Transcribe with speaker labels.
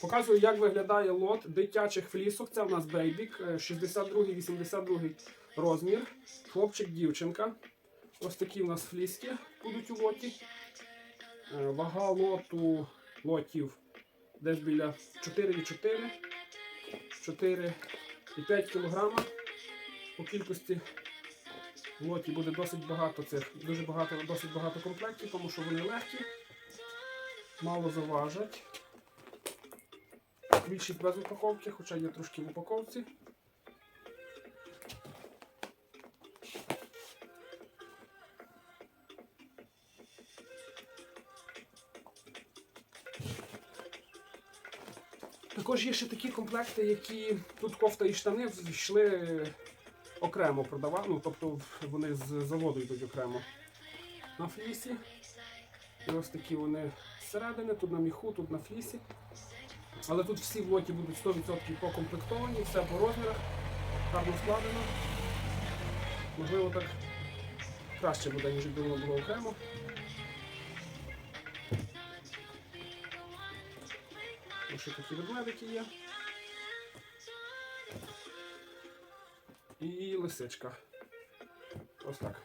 Speaker 1: Показую, як виглядає лот дитячих флісок. Це в нас бейбік, 62-82 розмір. Хлопчик, дівчинка. Ось такі в нас фліски будуть у лоті. Е, Вага лоту лотів десь біля 4,4, 4,5 кг. По кількості в лоті буде досить багато цих, дуже багато, досить багато комплектів, тому що вони легкі, мало заважать. Більшість без упаковки, хоча є трошки в упаковці. Також є ще такі комплекти, які тут кофта і штани йшли окремо продавали, ну, тобто вони з заводу йдуть окремо на флісі. І ось такі вони зсередини, тут на міху, тут на флісі. Але тут всі в будуть 100% покомплектовані, все по розмірах, гарно складено. Можливо, так краще буде, ніж якби було окремо. Ось такі ведмедики є. І лисичка. Ось так.